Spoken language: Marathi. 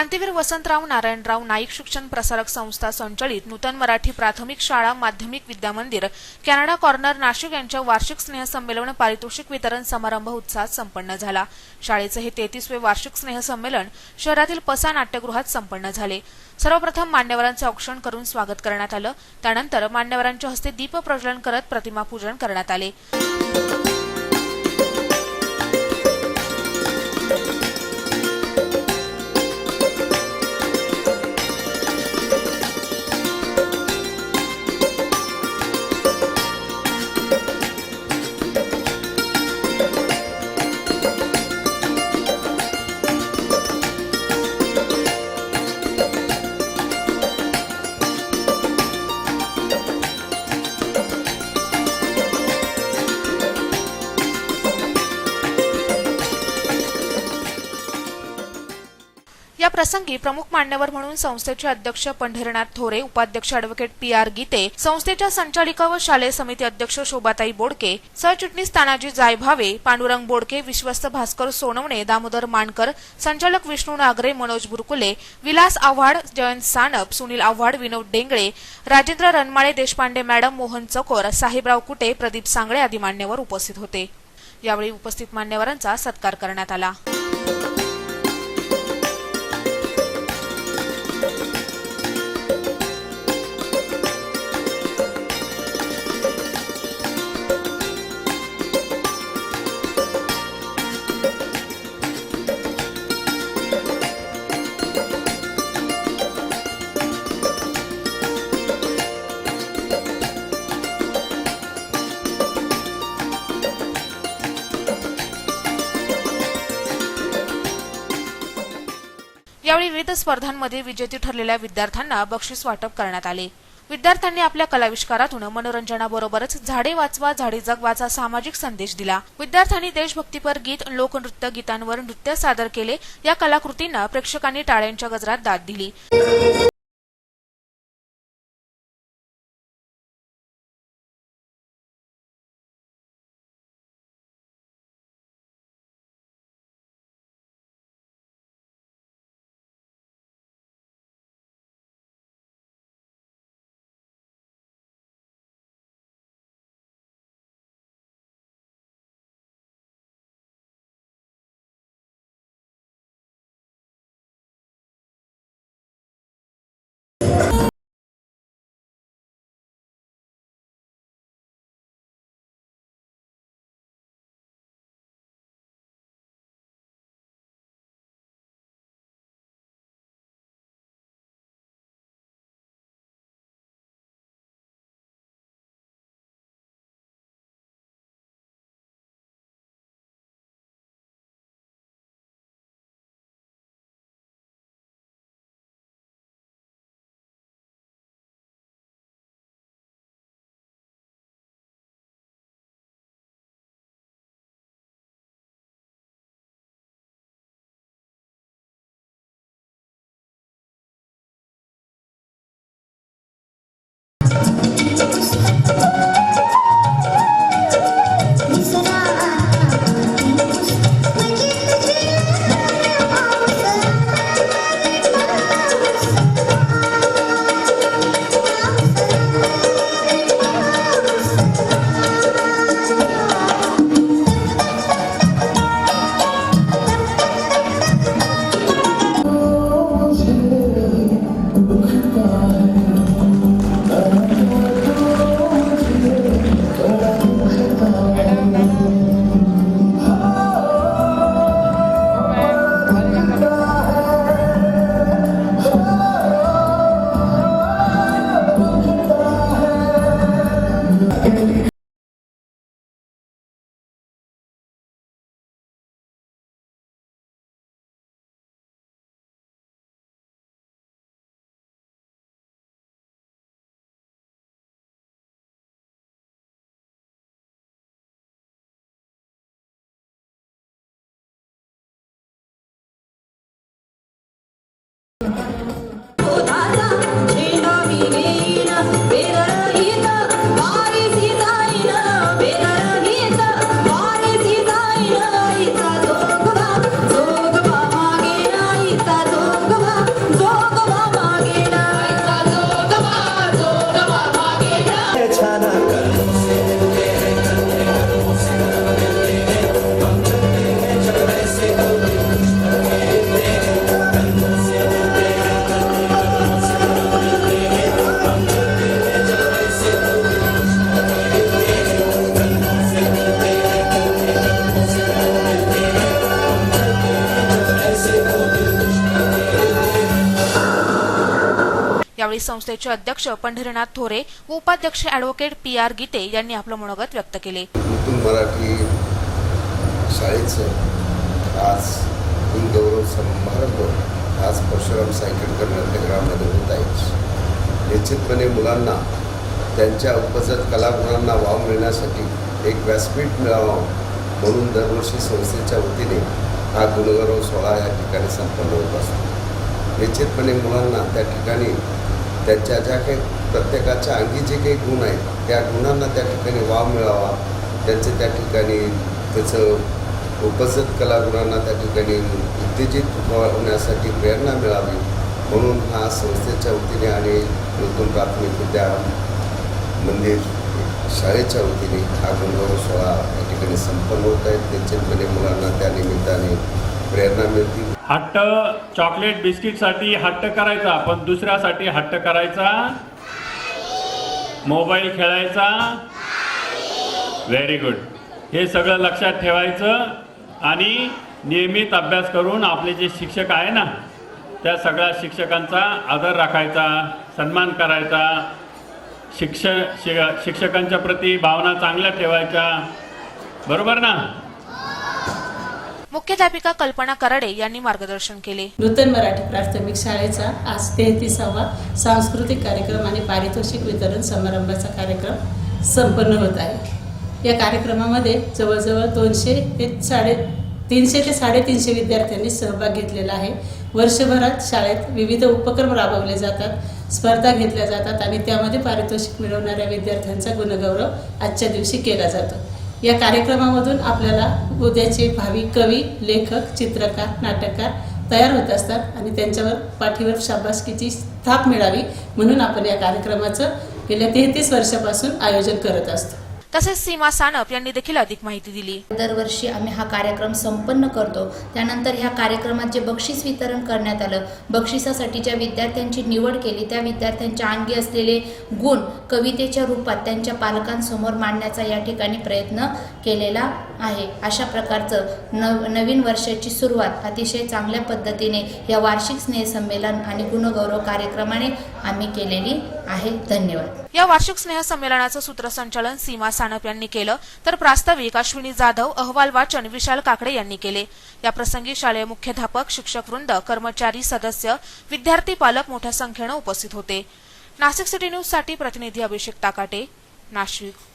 क्रांतीवीर वसंतराव नारायणराव नाईक शिक्षण प्रसारक संस्था संचलित नूतन मराठी प्राथमिक शाळा माध्यमिक विद्यामंदिर कॅनडा कॉर्नर नाशिक यांच्या वार्षिक स्नेहसंमेलन पारितोषिक वितरण समारंभ उत्साहात संपन्न झाला. शाळेचे हे तेहतीसवे वार्षिक स्नेहसंमेलन शहरातील पसा नाट्यगृहात संपन्न झाले. सर्वप्रथम मान्यवरांचं औक्षण करून स्वागत करण्यात आलं. त्यानंतर मान्यवरांच्या हस्ते दीप प्रज्वलन करत प्रतिमा पूजन करण्यात आले. या प्रसंगी प्रमुख मान्यवर म्हणून संस्थेचे अध्यक्ष पंढरीनाथ थोरे उपाध्यक्ष अॅडव्होकेट पी आर गीते संस्थेच्या संचालिका व शालेय समिती अध्यक्ष शोभाताई बोडके सरचिटणीस तानाजी जायभावे पांडुरंग बोडके विश्वस्त भास्कर सोनवणे दामोदर मानकर संचालक विष्णू नागरे मनोज बुरकुले विलास आव्हाड जयंत सानप सुनील आव्हाड विनोद डेंगळे राजेंद्र रनमाळे देशपांडे मॅडम मोहन चकोर साहेबराव कुटे प्रदीप सांगळे आदी मान्यवर उपस्थित होते. यावेळी उपस्थित मान्यवरांचा सत्कार करण्यात आला. यावेळी विविध स्पर्धांमध्ये विजेते ठरलेल्या विद्यार्थ्यांना बक्षीस वाटप करण्यात आले. विद्यार्थ्यांनी आपल्या कलाविष्कारातून मनोरंजनाबरोबरच झाडे वाचवा झाडे जगवाचा सामाजिक संदेश दिला. विद्यार्थ्यांनी देशभक्तीपर गीत लोकनृत्य गीतांवर नृत्य सादर केले. या कलाकृतींना प्रेक्षकांनी टाळ्यांच्या गजरात दाद दिली. यावेळी संस्थेचे अध्यक्ष पंढरीनाथ थोरे व उपाध्यक्ष अॅडव्होकेट पी आर गीते यांनी आपलं मनोगत व्यक्त केले. मराठी शाळेचं आज गौरव समारंभ आज परशुराम सायकलकर नाट्यगृहामध्ये होत आहे. निश्चितपणे मुलांना त्यांच्या उपजत कलागुणांना वाव मिळण्यासाठी एक व्यासपीठ मिळावं म्हणून दरवर्षी संस्थेच्या वतीने हा गुणगौरव सोहळा या ठिकाणी संपन्न होत असतो. निश्चितपणे मुलांना त्या ठिकाणी त्यांच्या ज्या काही प्रत्येकाच्या अंगी जे काही गुण आहेत त्या गुणांना त्या ठिकाणी वाव मिळावा. त्यांचे त्या ठिकाणी त्याचं उपजत कलागुणांना त्या ठिकाणी उत्तेजित होण्यासाठी प्रेरणा मिळावी. म्हणून हा संस्थेच्या वतीने आणि नूतन प्राथमिक विद्या मंदिर शाळेच्या वतीने हा गुणगौरव सोहळा या ठिकाणी संपन्न होत आहेत निश्चितपणे मुलांना त्या निमित्ताने प्रेरणा मिळतील. हट्ट चॉकलेट बिस्किटसाठी हट्ट करायचा पण दुसऱ्यासाठी हट्ट करायचा? मोबाईल खेळायचा? व्हेरी गुड हे सगळं लक्षात ठेवायचं आणि नियमित अभ्यास करून आपले जे शिक्षक आहे ना त्या सगळ्या शिक्षकांचा आदर राखायचा सन्मान करायचा शिक्ष शि शिक्षकांच्या प्रती भावना चांगल्या ठेवायच्या. बरोबर ना? मुख्याध्यापिका कल्पना कराडे यांनी मार्गदर्शन केले. नूतन मराठी प्राथमिक शाळेचा आज तेहतीसावा सांस्कृतिक कार्यक्रम आणि पारितोषिक वितरण समारंभाचा कार्यक्रम संपन्न होत आहे. या कार्यक्रमामध्ये जवळजवळ दोनशे ते साडे तीनशे ते साडेतीनशे विद्यार्थ्यांनी सहभाग घेतलेला आहे. वर्षभरात शाळेत विविध उपक्रम राबवले जातात स्पर्धा घेतल्या जातात आणि त्यामध्ये पारितोषिक मिळवणाऱ्या विद्यार्थ्यांचा गुणगौरव आजच्या दिवशी केला जातो. या कार्यक्रमामधून आपल्याला उद्याचे भावी कवी लेखक चित्रकार नाटककार तयार होत असतात आणि त्यांच्यावर पाठीवर शाबासकीची थाप मिळावी म्हणून आपण या कार्यक्रमाचं गेल्या तेहतीस वर्षापासून आयोजन करत असतो. तसेच सीमा सानप यांनी देखील अधिक माहिती दिली. दरवर्षी आम्ही हा कार्यक्रम संपन्न करतो. त्यानंतर ह्या कार्यक्रमात जे बक्षीस वितरण करण्यात आलं बक्षिसासाठी ज्या विद्यार्थ्यांची निवड केली त्या विद्यार्थ्यांच्या अंगी असलेले गुण कवितेच्या रूपात त्यांच्या पालकांसमोर मांडण्याचा या ठिकाणी प्रयत्न केलेला आहे. अशा प्रकारचं नव नवीन वर्षाची सुरुवात अतिशय चांगल्या पद्धतीने या वार्षिक स्नेहसंमेलन आणि गुणगौरव कार्यक्रमाने आम्ही केलेली आहे. धन्यवाद. या वार्षिक स्नेह संमेलनाचं सूत्रसंचालन सीमा सानप यांनी केलं तर प्रास्ताविक अश्विनी जाधव अहवाल वाचन विशाल काकडे यांनी केले. या प्रसंगी शालेय मुख्याध्यापक शिक्षक वृंद कर्मचारी सदस्य विद्यार्थी पालक मोठ्या संख्येनं उपस्थित होते. नाशिक सिटी न्यूजसाठी प्रतिनिधी अभिषेक ताकाटे नाशिक.